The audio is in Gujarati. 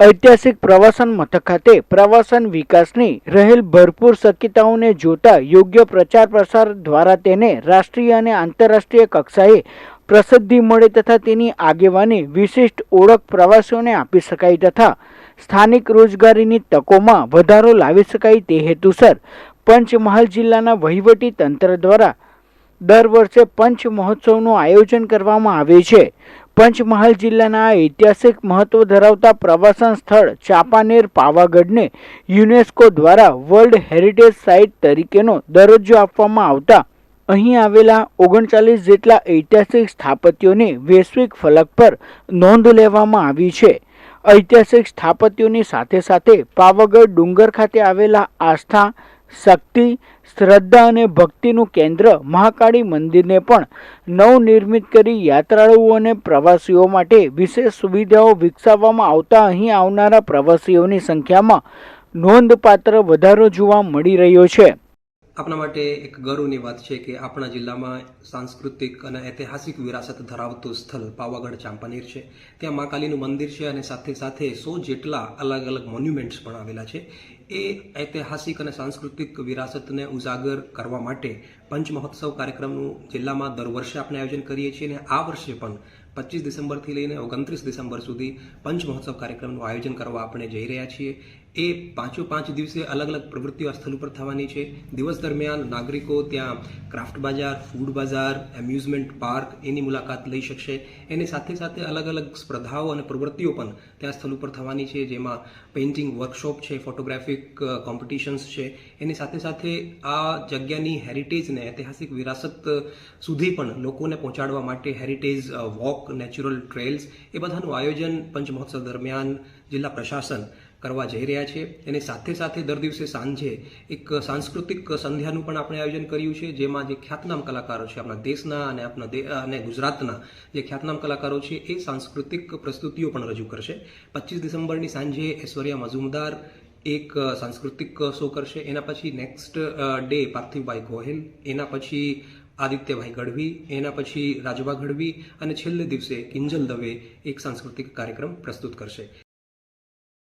ઐતિહાસિક પ્રવાસન મથક ખાતે પ્રવાસન વિકાસની રહેલ ભરપૂર શક્યતાઓને જોતા યોગ્ય પ્રચાર પ્રસાર દ્વારા તેને રાષ્ટ્રીય અને આંતરરાષ્ટ્રીય કક્ષાએ પ્રસિદ્ધિ મળે તથા તેની આગેવાની વિશિષ્ટ ઓળખ પ્રવાસીઓને આપી શકાય તથા સ્થાનિક રોજગારીની તકોમાં વધારો લાવી શકાય તે હેતુસર પંચમહાલ જિલ્લાના વહીવટી તંત્ર દ્વારા દર વર્ષે પંચ મહોત્સવનું આયોજન કરવામાં આવે છે. પંચમહાલ જિલ્લાના ઐતિહાસિક મહત્વ ધરાવતા પ્રવાસન સ્થળ ચાંપાનેર પાવાગઢને યુનેસ્કો દ્વારા વર્લ્ડ હેરિટેજ સાઇટ તરીકેનો દરજ્જો આપવામાં આવતા અહીં આવેલા ઓગણચાલીસ જેટલા ઐતિહાસિક સ્થાપત્યોની વૈશ્વિક ફલક પર નોંધ લેવામાં આવી છે. ઐતિહાસિક સ્થાપત્યોની સાથે સાથે પાવાગઢ ડુંગર ખાતે આવેલા આસ્થા શક્તિ, શ્રદ્ધા અને ભક્તિનું કેન્દ્ર મહાકાળી મંદિરને પણ નવનિર્મિત કરી યાત્રાળુઓ અને પ્રવાસીઓ માટે વિશેષ સુવિધાઓ વિકસાવવામાં આવતા અહીં આવનારા પ્રવાસીઓની સંખ્યામાં નોંધપાત્ર વધારો જોવા મળી રહ્યો છે. આપણા માટે એક ગૌરવની વાત છે કે આપણા જિલ્લામાં સાંસ્કૃતિક અને ઐતિહાસિક વિરાસત ધરાવતું સ્થળ પાવાગઢ ચાંપાનેર છે. ત્યાં મા કાલીનું મંદિર છે અને સાથે સાથે સો જેટલા અલગ અલગ મોન્યુમેન્ટ્સ પણ આવેલા છે. એ ઐતિહાસિક અને સાંસ્કૃતિક વિરાસતને ઉજાગર કરવા માટે પંચ મહોત્સવ કાર્યક્રમનું જિલ્લામાં દર વર્ષે આપણે આયોજન કરીએ છીએ અને આ વર્ષે પણ પચીસ ડિસેમ્બરથી લઈને ઓગણત્રીસ ડિસેમ્બર સુધી પંચ મહોત્સવ કાર્યક્રમનું આયોજન કરવા આપણે જઈ રહ્યા છીએ. એ પાંચો પાંચ દિવસે અલગ અલગ પ્રવૃત્તિઓ સ્થળ ઉપર થવાની છે. દિવસ દરમિયાન નાગરિકો ત્યાં ક્રાફ્ટ બજાર, ફૂડ બજાર, એમ્યુઝમેન્ટ પાર્ક એની મુલાકાત લઈ શકશે. એની સાથે સાથે અલગ અલગ સ્પર્ધાઓ અને પ્રવૃત્તિઓ પણ ત્યાં સ્થળ ઉપર થવાની છે. જેમાં પેઇન્ટિંગ વર્કશોપ છે, ફોટોગ્રાફિક કોમ્પિટિશન્સ છે. એની સાથે સાથે આ જગ્યાની હેરિટેજને ઐતિહાસિક વિરાસત સુધી પણ લોકોને પહોંચાડવા માટે હેરિટેજ વોક નેચરલ ટ્રેલ્સ એ બધાનું આયોજન પંચમહોત્સવ દરમિયાન જિલ્લા પ્રશાસન કરવા જઈ રહ્યા છે. એની સાથે સાથે દર દિવસે સાંજે એક સાંસ્કૃતિક સંધ્યાનું પણ આપણે આયોજન કર્યું છે, જેમાં જે ખ્યાતનામ કલાકારો છે, આપણા દેશના અને આપણા અને ગુજરાતના જે ખ્યાતનામ કલાકારો છે, એ સાંસ્કૃતિક પ્રસ્તુતિઓ પણ રજૂ કરશે. પચીસ ડિસેમ્બરની સાંજે ઐશ્વર્યા મઝુમદાર એક સાંસ્કૃતિક શો કરશે. એના પછી નેક્સ્ટ ડે પાર્થિવભાઈ ગોહિલ. એના પછી આદિત્યભાઈ ગઢવી. એના પછી રાજભા ગઢવી. અને છેલ્લે દિવસે કિંજલ દવે એક સાંસ્કૃતિક કાર્યક્રમ પ્રસ્તુત કરશે.